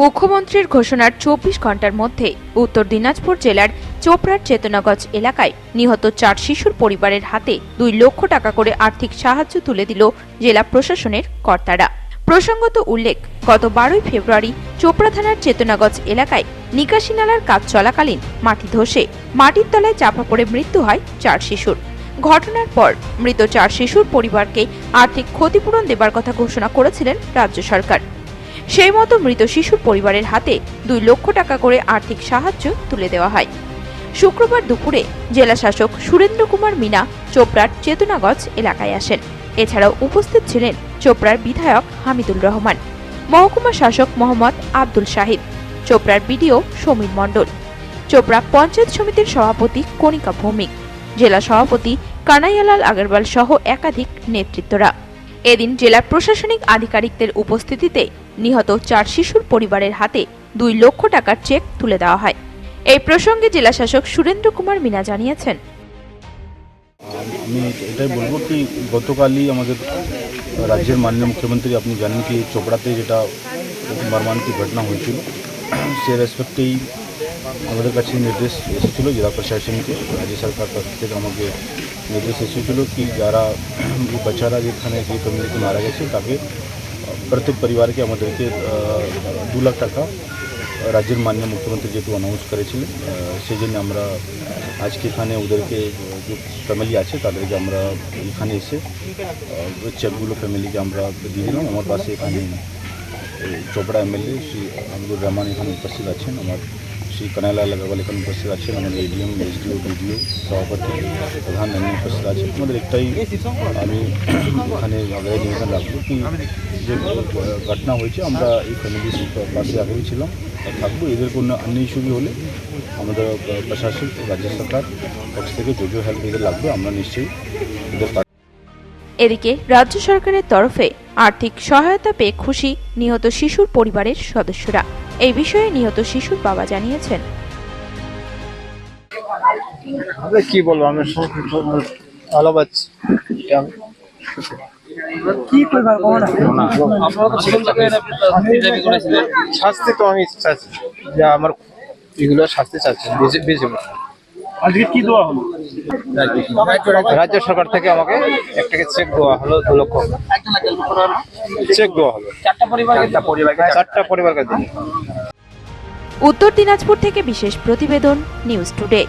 মুখ্যমন্ত্রীর ঘোষণার চব্বিশ ঘণ্টার মধ্যে উত্তর দিনাজপুর জেলার চোপড়ার চেতনাগঞ্জ এলাকায় নিহত চার শিশুর পরিবারের হাতে দুই লক্ষ টাকা করে আর্থিক সাহায্য তুলে দিল জেলা প্রশাসনের কর্তারা। প্রসঙ্গত উল্লেখ, গত বারোই ফেব্রুয়ারি চোপড়া থানার চেতনাগঞ্জ এলাকায় নিকাশি নালার কাজ চলাকালীন মাটি ধসে মাটির তলায় চাপা পড়ে মৃত্যু হয় চার শিশুর। ঘটনার পর মৃত চার শিশুর পরিবারকে আর্থিক ক্ষতিপূরণ দেবার কথা ঘোষণা করেছিলেন রাজ্য সরকার। সেই মতো মৃত শিশুর পরিবারের হাতে দুই লক্ষ টাকা করে আর্থিক সাহায্য তুলে দেওয়া হয়। শুক্রবার দুপুরে জেলা শাসক সুরেন্দ্র কুমার মিনা চোপড়ার চেতনাগজ এলাকায় আসেন। এছাড়াও উপস্থিত ছিলেন চোপড়ার বিধায়ক হামিদুল রহমান, মহকুমা শাসক মোহাম্মদ আব্দুল শাহিদ, চোপড়ার বিডিও সমীর মণ্ডল, চোপড়া পঞ্চায়েত সমিতির সভাপতি কণিকা ভৌমিক, জেলা সভাপতি কানাইয়ালাল আগরওয়াল সহ একাধিক নেতৃত্বরা। এদিন জেলার প্রশাসনিক আধিকারিকদের উপস্থিতিতে নিহত চার শিশুর পরিবারের হাতে দুই লক্ষ টাকার চেক তুলে দেওয়া হয়। এই প্রসঙ্গে জেলা শাসক সুরেন্দ্র কুমার মিনা জানিয়েছেন। আমি এটাই বলব কি, গতকালই আমাদের রাজ্যের মাননীয় মুখ্যমন্ত্রী আপনি জানেন কি, চোপড়াতে যেটা মর্মান্তিক ঘটনা হয়েছিল, সে রেসপেক্টেই আমাদের কাছে নির্দেশ এসেছিল, জেলা প্রশাসনকে, রাজ্য সরকার তরফ থেকে আমাকে নির্দেশ এসেছিল কি, যারা বাচ্চারা যেখানে যে কমিউনিটি মারা গেছে, তাকে প্রত্যেক পরিবারকে আমাদেরকে আহ, দু লাখ টাকা রাজ্যের মাননীয় মুখ্যমন্ত্রী যেহেতু অ্যানাউন্স করেছিলেন আহ, সেই জন্য আমরা আজকে এখানে ওদেরকে যে ফ্যামিলি আছে তাদেরকে আমরা এখানে এসে আহ, ওই চেকগুলো ফ্যামিলিকে আমরা দিয়ে দিলাম আমার পাশে এখানে এই চোপড়া এমএলএ শ্রী আব্দুর রহমান এখানে উপস্থিত আছেন আমার কানাইলাল আগরওয়াল এখানে উপস্থিত আছেন আমাদের এডিএম এসডিও বিডিও সভাপতি প্রধান উপস্থিত আছেন আমাদের একটাই আমি এখানে আগ্রহ নিবেদন রাখব কি, যে ঘটনা হয়েছে, আমরা এই ফ্যামিলির পাশে আগেই ছিলাম। থাকব। এদের কোনো অন্য ইস্যু হলে আমাদের প্রশাসন রাজ্য সরকার পক্ষ থেকে যে যে হেল্প এদের লাগবে। আমরা নিশ্চয়ই এদের এদিকে রাজ্য সরকারের তরফে আর্থিক সহায়তা পেয়ে খুশি নিহত শিশুর পরিবারের সদস্যরা। এই বিষয়ে নিহত শিশুর বাবা জানিয়েছেন। কি বলব? আমি ভালো পাচ্ছি শাস্তি তো আমি চাচ্ছি। যে আমার এগুলো শাস্তি চাচ্ছি। বেশি বেশি করে। আজকে কি দেওয়া হলো? রাজ্য সরকার থেকে আমাকে একটাকে চেক দেওয়া হলো দু লক্ষ। চেক দেওয়া হলো। চারটা পরিবারকে চারটা পরিবারকে উত্তর দিনাজপুর থেকে বিশেষ প্রতিবেদন নিউজ টুডে।